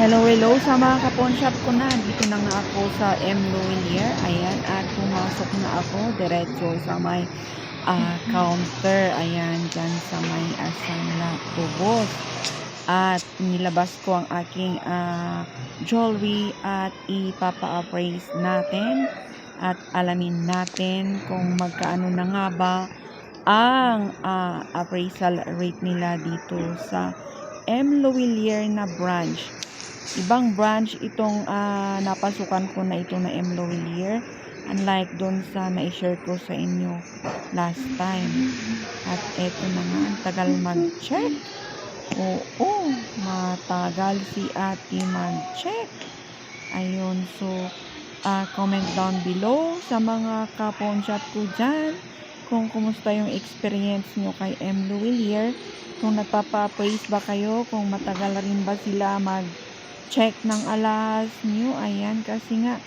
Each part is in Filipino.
Hello, hello sa mga kapon shop ko na. Dito na nga ako sa M. Luwilier. Ayan, at pumasok na ako diretso sa may ah, counter. Ayan, dyan sa may asang na tubos. At nilabas ko ang aking ah, jewelry at ipapa-appraise natin. At alamin natin kung magkaano na nga ba ang ah, appraisal rate nila dito sa M. Luwilier na branch. Ibang branch itong ah, napasukan ko na ito na M. Unlike doon sa na-share ko sa inyo last time. At eto na nga, ang tagal mag-check. Oo, matagal si ate mag-check. Ayun, so, ah, comment down below sa mga kapon shop ko dyan kung kumusta yung experience nyo kay M. Kung nagpapa-praise ba kayo, kung matagal rin ba sila mag-check ng alas nyo. Ayan, kasi nga,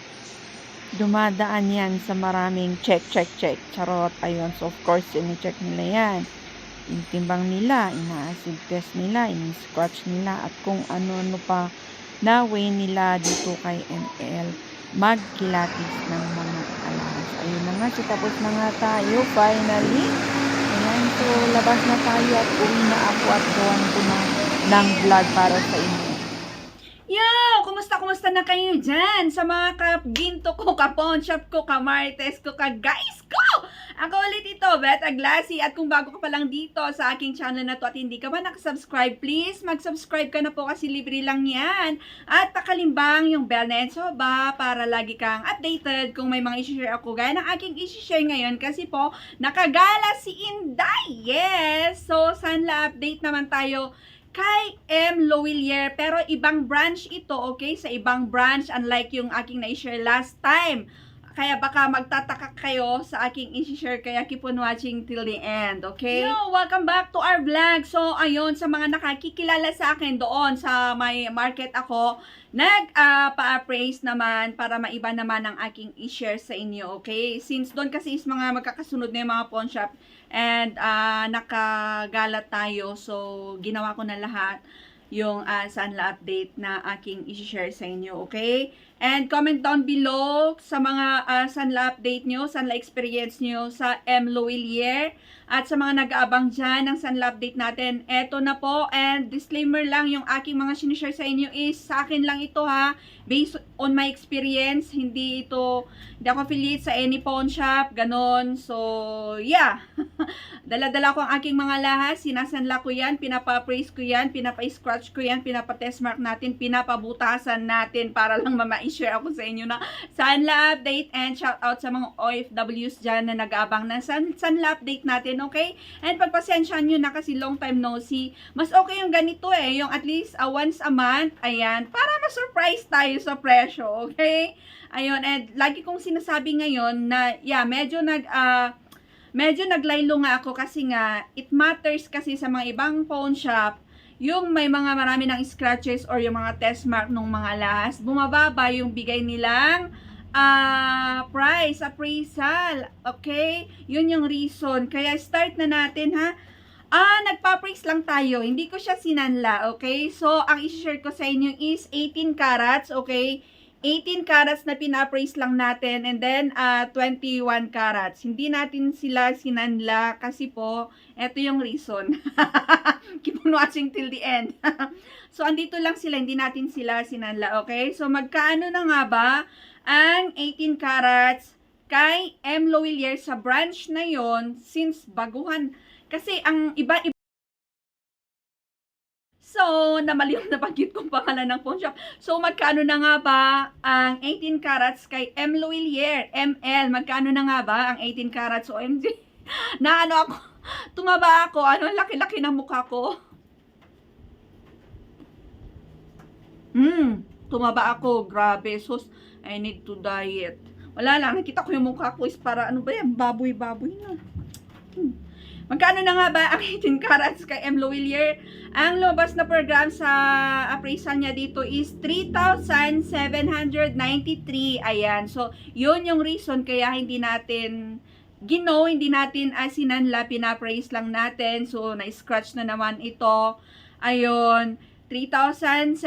dumadaan yan sa maraming check, check, check. Charot, ayun. So, of course, ini-check nila yan. Intimbang nila, ina-acid test nila, ini-scratch nila, at kung ano-ano pa na way nila dito kay ML magkilatis ng mga alas. Ayun na nga, so tapos na nga tayo, finally. Ayan, so labas na tayo at uwi na ako at gawan ko na ng vlog para sa inyo. Yo! Kumusta, kumusta na kayo dyan? Sa mga kapginto ko, kapon shop ko, kamartes ko, ka-guys ko! Ako ulit ito, Bet Aglasi. At kung bago ka pa lang dito sa aking channel na to at hindi ka ba nakasubscribe, please mag-subscribe ka na po kasi libre lang yan. At pakalimbang yung bell na yan so ba para lagi kang updated kung may mga isi-share ako. Gaya ng aking isi-share ngayon kasi po nakagala si Inday. Yes! So, sanla update naman tayo kay M. Lovillier. Pero ibang branch ito, okay? Sa ibang branch, unlike yung aking na-share last time. Kaya baka magtataka kayo sa aking i-share kaya keep on watching till the end, okay? Yo, welcome back to our vlog. So, ayun, sa mga nakakikilala sa akin doon sa may market ako, nag-pa-appraise naman para maiba naman ang aking i-share sa inyo, okay? Since doon kasi is mga magkakasunod na yung mga pawn shop and ah, nakagalat tayo, so ginawa ko na lahat yung uh, Sanla update na aking i-share sa inyo, okay? And comment down below sa mga uh, Sanla update nyo, Sanla experience nyo sa M. Lovillier. At sa mga nag-aabang dyan ng Sanla update natin, eto na po. And disclaimer lang, yung aking mga sinishare sa inyo is sa akin lang ito ha. Based on my experience, hindi ito, hindi ako affiliate sa any pawn shop, ganon. So, yeah. Dala-dala ko ang aking mga lahas, sinasanla ko yan, pinapa-praise ko yan, pinapa-scratch ko yan, pinapa-test mark natin, pinapabutasan natin para lang mama-share ako sa inyo na Sanla update and shout out sa mga OFWs dyan na nag-aabang ng San Sanla update natin, okay? And pagpasensyahan nyo na kasi long time no see, mas okay yung ganito eh, yung at least uh, once a month, ayan, para ma-surprise tayo sa presyo, okay? Ayun, and lagi kong sinasabi ngayon na, yeah, medyo nag, ah, medyo naglaylo nga ako kasi nga, it matters kasi sa mga ibang pawn shop, yung may mga marami ng scratches or yung mga test mark ng mga lahas, bumababa yung bigay nilang ah price, appraisal. Okay? Yun yung reason. Kaya start na natin ha. Ah, nagpa-praise lang tayo. Hindi ko siya sinanla, okay? So, ang i-share ko sa inyo is 18 carats, okay? 18 carats na pina-praise lang natin and then ah 21 carats. Hindi natin sila sinanla kasi po, eto yung reason. Keep on watching till the end. so, andito lang sila, hindi natin sila sinanla, okay? So, magkaano na nga ba ang 18 carats kay M. Lovillier sa branch na yon since baguhan. Kasi ang iba, iba So, namali yung nabanggit kong pangalan ng pawn shop. So, magkano na nga ba ang 18 carats kay M. Lovillier? ML, magkano na nga ba ang 18 carats? OMG, na ano ako, tumaba ako. Ano, ang laki-laki ng mukha ko. Hmm, tumaba ako. Grabe. Sus, I need to diet. Wala lang, nakita ko yung mukha ko is para, ano ba yan, baboy-baboy na. Hmm. Magkano na nga ba ang 18 carats kay M. Lovillier? Ang lumabas na program sa appraisal niya dito is 3,793. Ayan. So, yun yung reason kaya hindi natin gino, hindi natin asinanla, pinapraise lang natin. So, na-scratch na naman ito. Ayun. 3,790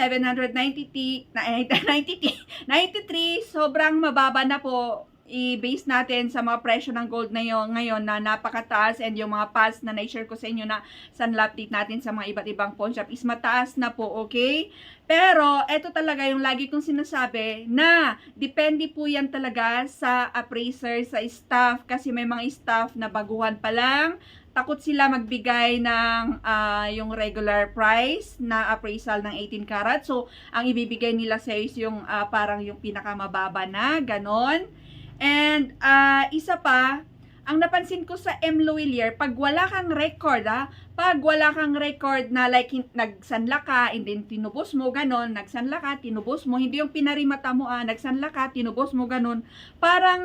na- 90 93, sobrang mababa na po i-base natin sa mga presyo ng gold na yun, ngayon na napakataas and yung mga past na na-share ko sa inyo na sunlap update natin sa mga iba't ibang pawn shop is mataas na po, okay? Pero, eto talaga yung lagi kong sinasabi na depende po yan talaga sa appraiser, sa staff, kasi may mga staff na baguhan pa lang, takot sila magbigay ng ah, yung regular price na appraisal ng 18 karat. So, ang ibibigay nila sa is yung ah, parang yung pinakamababa na, ganon. And ah, isa pa, ang napansin ko sa M. Loelier, pag wala kang record, ah, pag wala kang record na like nagsanla ka, and then tinubos mo, ganon, nagsanla ka, tinubos mo, hindi yung pinarimata mo, ah, nagsanla ka, tinubos mo, ganon, parang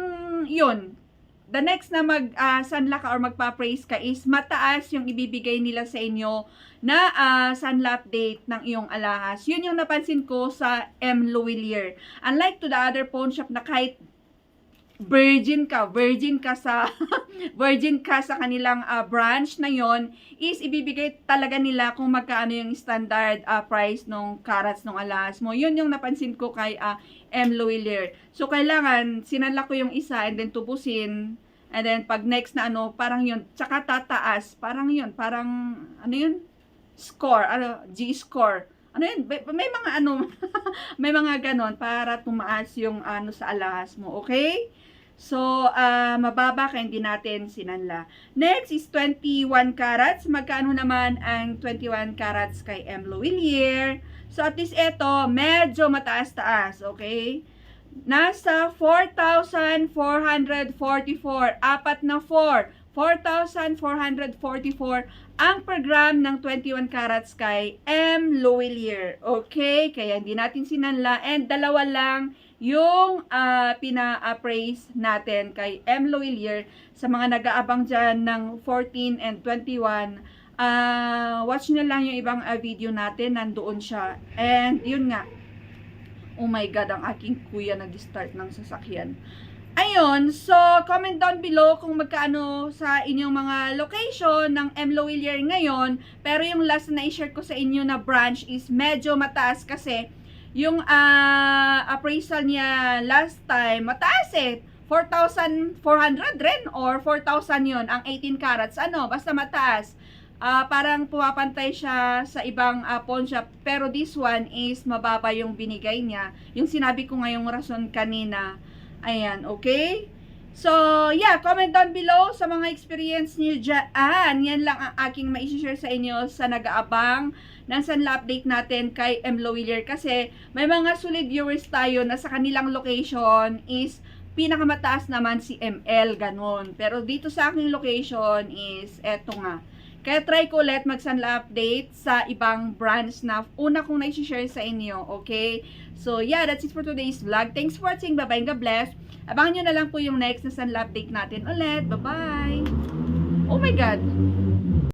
yun, the next na mag ah, sanla ka or magpa-praise ka is mataas yung ibibigay nila sa inyo na ah, sanla update ng iyong alahas. Yun yung napansin ko sa M. Loelier. Unlike to the other pawn shop na kahit virgin ka, virgin ka sa virgin ka sa kanilang ah, branch na yon is ibibigay talaga nila kung magkano yung standard ah, price nung carats nung alahas mo. Yun yung napansin ko kay ah, M. Loelier. So, kailangan, sinala ko yung isa and then tubusin. And then, pag next na ano, parang yun. Tsaka tataas. Parang yun. Parang, ano yun? Score. Ano? G-score. Ano yun? May, may mga ano, may mga ganon para tumaas yung ano sa alahas mo. Okay? So, ah, mababa kaya hindi natin sinanla. Next is 21 carats. Magkano naman ang 21 carats kay M. Loelier? So, at least ito, medyo mataas-taas, okay? Nasa 4,444. Apat na 4. 4,444 ang per gram ng 21 carats kay M. Loelier. Okay? Kaya hindi natin sinanla. And dalawa lang yung ah, pina-appraise natin kay M. Loelier sa mga nag-aabang dyan ng 14 and 21 ah watch nyo lang yung ibang ah, video natin, nandoon siya. And yun nga, oh my god, ang aking kuya nag-start ng sasakyan. Ayun, so comment down below kung magkano sa inyong mga location ng M. Loelier ngayon. Pero yung last na i-share ko sa inyo na branch is medyo mataas kasi yung ah, appraisal niya last time, mataas eh. 4,400 rin or 4,000 yon ang 18 carats. Ano, basta mataas. Ah, parang pumapantay siya sa ibang ah, pawn shop. Pero this one is mababa yung binigay niya. Yung sinabi ko ngayong rason kanina. Ayan, okay? So, yeah, comment down below sa mga experience niyo dyan. Yan lang ang aking ma-share sa inyo sa nag-aabang ng Sanla update natin kay M. Loelier. Kasi may mga solid viewers tayo na sa kanilang location is pinakamataas naman si ML, ganun. Pero dito sa aking location is eto nga. Kaya try ko ulit mag-Sanla update sa ibang branch na una kong na-share sa inyo, okay? So, yeah, that's it for today's vlog. Thanks for watching. Bye-bye and God bless. Abangan nyo na lang po yung next na Sanla update natin ulit. Bye-bye! Oh my God!